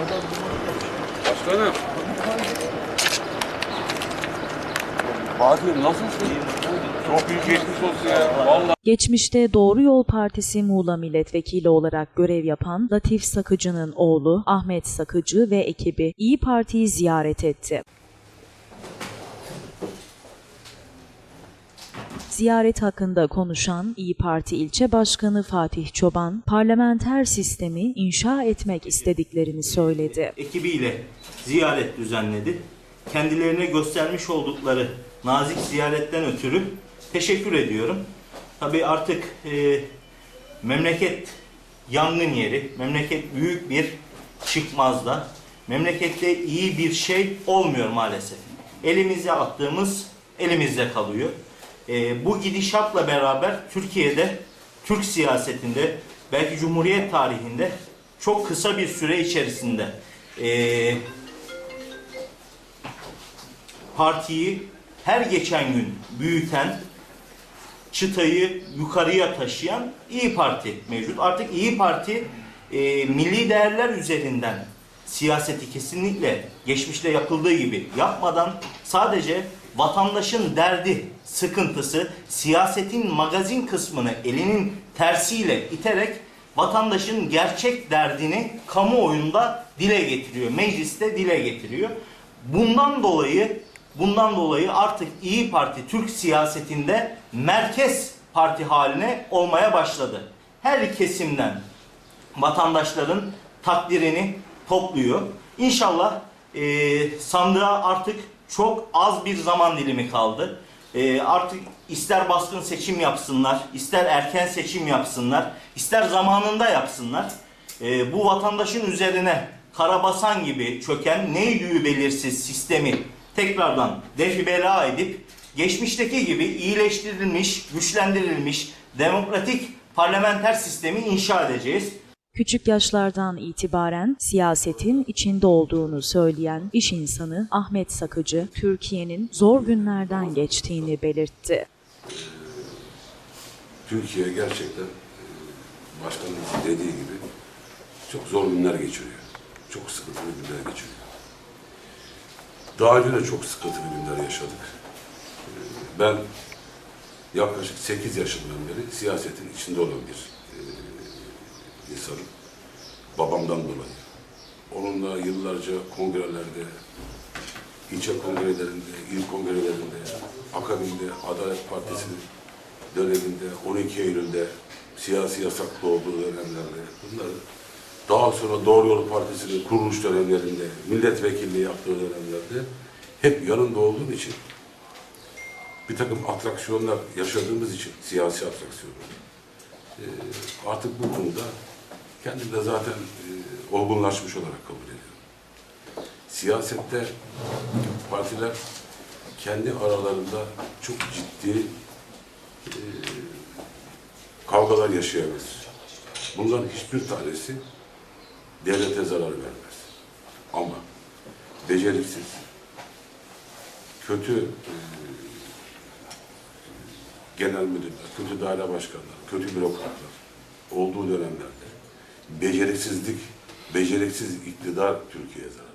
Başkanım. Fatih nasılsın? Çok büyük geçmiş olsun ya. Vallahi. Geçmişte Doğru Yol Partisi Muğla Milletvekili olarak görev yapan Latif Sakıcı'nın oğlu Ahmet Sakıcı ve ekibi İyi Parti'yi ziyaret etti. Ziyaret hakkında konuşan İyi Parti ilçe başkanı Fatih Çoban, parlamenter sistemi inşa etmek istediklerini söyledi. ekibiyle ziyaret düzenledi. Kendilerine göstermiş oldukları nazik ziyaretten ötürü teşekkür ediyorum. Tabii artık e, memleket yangın yeri, memleket büyük bir çıkmazda. Memlekette iyi bir şey olmuyor maalesef. Elimize attığımız elimizde kalıyor. E, bu gidişatla beraber Türkiye'de, Türk siyasetinde, belki Cumhuriyet tarihinde çok kısa bir süre içerisinde e, partiyi her geçen gün büyüten, çıtayı yukarıya taşıyan İyi Parti mevcut. Artık İyi Parti e, milli değerler üzerinden siyaseti kesinlikle geçmişte yapıldığı gibi yapmadan sadece vatandaşın derdi, sıkıntısı, siyasetin magazin kısmını elinin tersiyle iterek vatandaşın gerçek derdini kamuoyunda dile getiriyor. Mecliste dile getiriyor. Bundan dolayı bundan dolayı artık İyi Parti Türk siyasetinde merkez parti haline olmaya başladı. Her kesimden vatandaşların takdirini topluyor. İnşallah e, sandığa artık çok az bir zaman dilimi kaldı. E, artık ister baskın seçim yapsınlar, ister erken seçim yapsınlar, ister zamanında yapsınlar. E, bu vatandaşın üzerine karabasan gibi çöken neydi belirsiz sistemi tekrardan defibela edip geçmişteki gibi iyileştirilmiş, güçlendirilmiş demokratik parlamenter sistemi inşa edeceğiz. Küçük yaşlardan itibaren siyasetin içinde olduğunu söyleyen iş insanı Ahmet Sakıcı, Türkiye'nin zor günlerden geçtiğini belirtti. Türkiye gerçekten e, başkanımızın dediği gibi çok zor günler geçiriyor. Çok sıkıntılı günler geçiriyor. Daha önce de çok sıkıntılı günler yaşadık. E, Ben yaklaşık 8 yaşından beri siyasetin içinde olan bir e, insanım. Babamdan dolayı. Onunla yıllarca kongrelerde, ilçe kongrelerinde, il kongrelerinde, akabinde Adalet Partisi'nin döneminde, 12 Eylül'de siyasi yasaklı olduğu dönemlerde bunları daha sonra Doğru Yol Partisi'nin kuruluş dönemlerinde, milletvekilliği yaptığı dönemlerde hep yanında olduğum için bir takım atraksiyonlar yaşadığımız için, siyasi atraksiyonlar. Ee, artık bu konuda kendim de zaten e, olgunlaşmış olarak kabul ediyorum. Siyasette partiler kendi aralarında çok ciddi e, kavgalar yaşayabilir. Bunların hiçbir tanesi devlete zarar vermez. Ama beceriksiz, kötü e, genel müdürler, kötü daire başkanları, kötü bürokratlar olduğu dönemlerde beceriksizlik, beceriksiz iktidar Türkiye'ye zarar